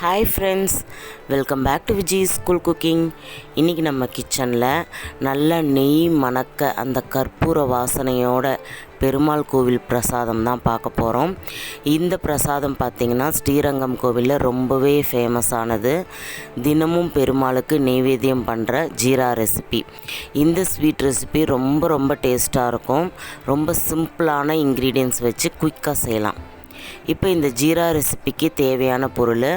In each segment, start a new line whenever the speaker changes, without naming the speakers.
Hi friends welcome back to Vijay school cooking இன்றைக்கி நம்ம கிச்சனில் நல்ல நெய் மணக்க அந்த கற்பூர வாசனையோட பெருமாள் கோவில் பிரசாதம் தான் பார்க்க போகிறோம் இந்த பிரசாதம் பார்த்திங்கன்னா ஸ்ரீரங்கம் கோவிலில் ரொம்பவே ஃபேமஸானது தினமும் பெருமாளுக்கு நெய்வேத்தியம் பண்ணுற ஜீரா ரெசிபி இந்த ஸ்வீட் ரெசிபி ரொம்ப ரொம்ப டேஸ்ட்டாக இருக்கும். ரொம்ப சிம்பிளான இன்க்ரீடியன்ஸ் வச்சு குயிக்காக செய்யலாம். இப்போ இந்த ஜீரா ரெசிபிக்கு தேவையான பொருள்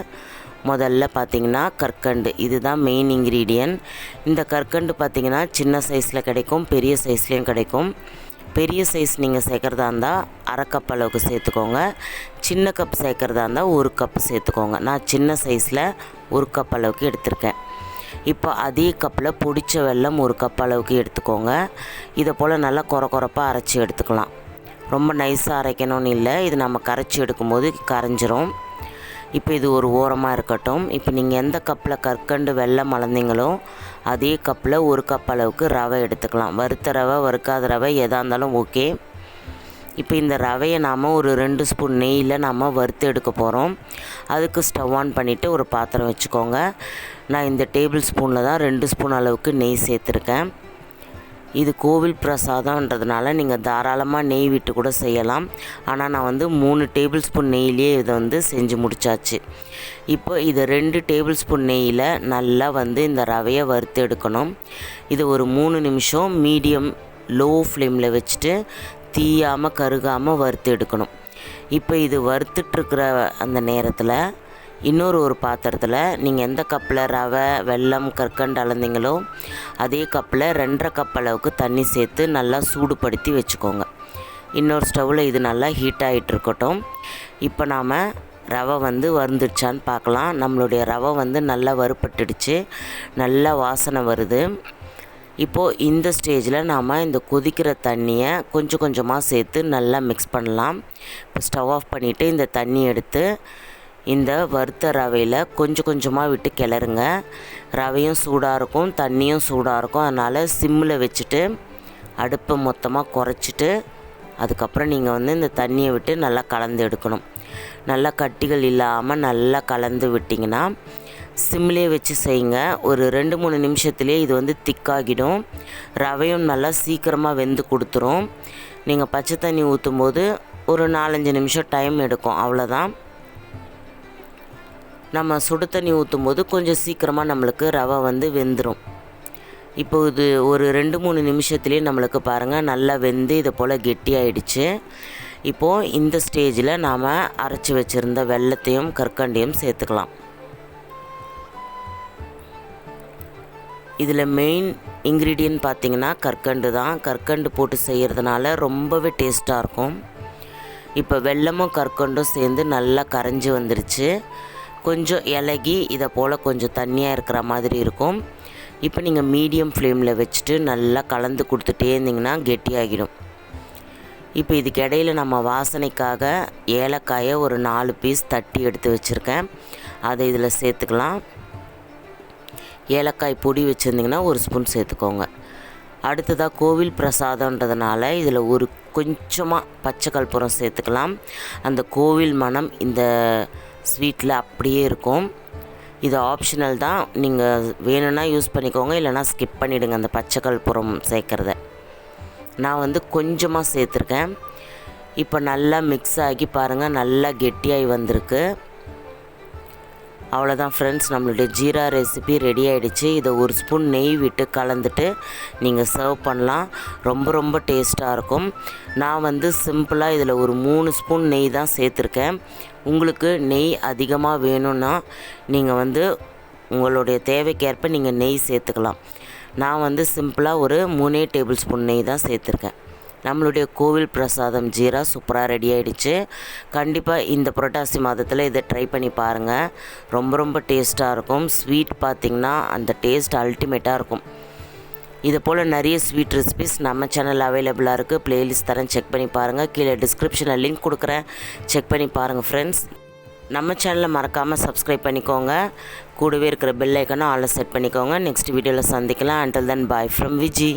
முதல்ல பார்த்திங்கன்னா கற்கண்டு. இதுதான் மெயின் இன்க்ரீடியன்ட் இந்த கற்கண்டு பார்த்திங்கன்னா சின்ன சைஸில் கிடைக்கும் பெரிய சைஸ்லேயும் கிடைக்கும். பெரிய சைஸ் நீங்கள் சேர்க்குறதா இருந்தால் அரை கப் அளவுக்கு சேர்த்துக்கோங்க. சின்ன கப் சேர்க்குறதா இருந்தால் ஒரு கப்பு சேர்த்துக்கோங்க. நான் சின்ன சைஸில் ஒரு கப் அளவுக்கு எடுத்திருக்கேன். இப்போ அதே கப்பில் பொடிச்ச வெள்ளம் ஒரு கப் அளவுக்கு எடுத்துக்கோங்க. இதை போல் நல்லா குறை குறைப்பாக அரைச்சி எடுத்துக்கலாம். ரொம்ப நைஸாக அரைக்கணும்னு இல்லை. இது நம்ம கரைச்சி எடுக்கும்போது கரைஞ்சிரும். இப்போ இது ஒரு ஓரமாக இருக்கட்டும். இப்போ நீங்கள் எந்த கப்பில் கற்கண்டு வெள்ளம் அளந்தீங்களோ அதே கப்பில் ஒரு கப் அளவுக்கு ரவை எடுத்துக்கலாம். வறுத்த ரவை வறுக்காத ரவை எதாக இருந்தாலும் ஓகே. இப்போ இந்த ரவையை நாம் ஒரு ரெண்டு ஸ்பூன் நெய்யில் நாம் வறுத்து எடுக்க போகிறோம் அதுக்கு ஸ்டவ் ஆன் பண்ணிவிட்டு ஒரு பாத்திரம் வச்சுக்கோங்க. நான் இந்த டேபிள் ஸ்பூனில் தான் ரெண்டு ஸ்பூன் அளவுக்கு நெய் சேர்த்துருக்கேன். இது கோவில் பிரசாதம்ன்றதுனால நீங்கள் தாராளமாக நெய் விட்டு கூட செய்யலாம். ஆனால் நான் வந்து மூணு டேபிள் ஸ்பூன் நெய்லேயே இதை வந்து செஞ்சு முடிச்சாச்சு. இப்போ இதை ரெண்டு டேபிள் ஸ்பூன் நெய்யில் நல்லா வந்து இந்த ரவையை வறுத்து எடுக்கணும். இது ஒரு மூணு நிமிஷம் மீடியம் லோ ஃப்ளேமில் வச்சுட்டு தீயாமல் கருகாமல் வறுத்து எடுக்கணும். இப்போ இது வறுத்துட்ருக்கிற அந்த நேரத்தில் இன்னொரு ஒரு பாத்திரத்தில் நீங்கள் எந்த கப்பில் ரவை வெல்லம் கற்கண்டு அளந்தீங்களோ அதே கப்பில் ரெண்டரை கப் அளவுக்கு தண்ணி சேர்த்து நல்லா சூடுபடுத்தி வச்சுக்கோங்க. இன்னொரு ஸ்டவ்வில் இது நல்லா ஹீட் ஆகிட்டு இருக்கட்டும். இப்போ நாம் ரவை வந்து வருந்துடுச்சான்னு பார்க்கலாம் நம்மளுடைய ரவை வந்து நல்லா வறுப்பட்டுடுச்சு நல்லா வாசனை வருது. இப்போது இந்த ஸ்டேஜில் நாம் இந்த கொதிக்கிற தண்ணியை கொஞ்சம் கொஞ்சமாக சேர்த்து நல்லா மிக்ஸ் பண்ணலாம். இப்போ ஸ்டவ் ஆஃப் பண்ணிவிட்டு இந்த தண்ணி எடுத்து இந்த வறுத்த ரவையில் கொஞ்சம் கொஞ்சமாக விட்டு கிளறுங்க. ரவையும் சூடாக இருக்கும் தண்ணியும் சூடாக இருக்கும். அதனால் சிம்மில் வச்சுட்டு அடுப்பை மொத்தமாக குறைச்சிட்டு அதுக்கப்புறம் நீங்கள் வந்து இந்த தண்ணியை விட்டு நல்லா கலந்து எடுக்கணும். நல்லா கட்டிகள் இல்லாமல் நல்லா கலந்து விட்டிங்கன்னா சிம்லேயே வச்சு செய்யுங்க. ஒரு ரெண்டு மூணு நிமிஷத்துலேயே இது வந்து திக்காகிடும். ரவையும் நல்லா சீக்கிரமாக வெந்து கொடுத்துரும். நீங்கள் பச்சை தண்ணி ஊற்றும் போது ஒரு நாலஞ்சு நிமிஷம் டைம் எடுக்கும். அவ்வளோதான் நம்ம சுடு தண்ணி ஊற்றும் போது கொஞ்சம் சீக்கிரமாக நம்மளுக்கு ரவை வந்து வெந்துடும் இப்போ இது ஒரு ரெண்டு மூணு நிமிஷத்துலேயே நம்மளுக்கு பாருங்கள் நல்லா வெந்து இதை போல் கெட்டியாயிடுச்சு. இப்போது இந்த ஸ்டேஜில் நாம் அரைச்சி வச்சுருந்த வெள்ளத்தையும் கற்கண்டையும் சேர்த்துக்கலாம். இதில் மெயின் இன்க்ரீடியன்ட் பார்த்திங்கன்னா கற்கண்டு தான். கற்கண்டு போட்டு செய்கிறதுனால ரொம்பவே டேஸ்ட்டாக இருக்கும். இப்போ வெள்ளமும் கற்கண்டும் சேர்ந்து நல்லா கரைஞ்சி வந்துருச்சு. கொஞ்சம் இலகி இதை போல் கொஞ்சம் தண்ணியாக இருக்கிற மாதிரி இருக்கும். இப்போ நீங்கள் மீடியம் ஃப்ளேமில் வச்சுட்டு நல்லா கலந்து கொடுத்துட்டே இருந்திங்கன்னா கெட்டியாகிடும். இப்போ இதுக்கு இடையில நம்ம வாசனைக்காக ஏலக்காயை ஒரு நாலு பீஸ் தட்டி எடுத்து வச்சுருக்கேன். அதை இதில் சேர்த்துக்கலாம். ஏலக்காய் பொடி வச்சுருந்திங்கன்னா ஒரு ஸ்பூன் சேர்த்துக்கோங்க. அடுத்ததாக கோவில் பிரசாதன்றதுனால இதில் ஒரு கொஞ்சமாக பச்சை கற்பூரம் சேர்த்துக்கலாம். அந்த கோவில் மனம் இந்த ஸ்வீட்டில் அப்படியே இருக்கும். இது ஆப்ஷனல் தான். நீங்கள் வேணும்னா யூஸ் பண்ணிக்கோங்க. இல்லைனா ஸ்கிப் பண்ணிவிடுங்க அந்த பச்சை கற்பூரம் சேர்க்குறத. நான் வந்து கொஞ்சமாக சேர்த்துருக்கேன். இப்போ நல்லா மிக்ஸ் ஆகி பாருங்கள் நல்லா கெட்டியாகி வந்திருக்கு. அவ்வளோதான் ஃப்ரெண்ட்ஸ் நம்மளுடைய ஜீரா ரெசிபி ரெடி ஆகிடுச்சு இதை ஒரு ஸ்பூன் நெய் விட்டு கலந்துட்டு நீங்கள் சர்வ் பண்ணலாம். ரொம்ப ரொம்ப டேஸ்ட்டாக இருக்கும். நான் வந்து சிம்பிளாக இதில் ஒரு மூணு ஸ்பூன் நெய் தான் சேர்த்துருக்கேன். உங்களுக்கு நெய் அதிகமாக வேணும்னா நீங்கள் வந்து உங்களுடைய தேவைக்கேற்ப நீங்கள் நெய் சேர்த்துக்கலாம். நான் வந்து சிம்பிளாக ஒரு மூணே டேபிள் ஸ்பூன் நெய் தான் சேர்த்துருக்கேன். நம்மளுடைய கோவில் பிரசாதம் ஜீரா சூப்பராக ரெடி ஆகிடுச்சு கண்டிப்பாக இந்த புரட்டாசி மாதத்தில் இதை ட்ரை பண்ணி பாருங்கள் ரொம்ப ரொம்ப டேஸ்ட்டாக இருக்கும். ஸ்வீட் பார்த்திங்கன்னா அந்த டேஸ்ட் அல்டிமேட்டாக இருக்கும். இது போல் நிறைய ஸ்வீட் ரெசிபிஸ் நம்ம சேனல் அவைலபிளாக இருக்குது ப்ளேலிஸ்ட் தரேன் செக் பண்ணி பாருங்கள் கீழே டிஸ்கிரிப்ஷனில் லிங்க் கொடுக்குறேன். செக் பண்ணி பாருங்கள் ஃப்ரெண்ட்ஸ் நம்ம சேனலை மறக்காமல் சப்ஸ்கிரைப் பண்ணிக்கோங்க. கூடவே இருக்கிற பெல் ஐக்கனும் ஆளை செட் பண்ணிக்கோங்க. நெக்ஸ்ட் வீடியோவில் சந்திக்கலாம். Until then bye from Viji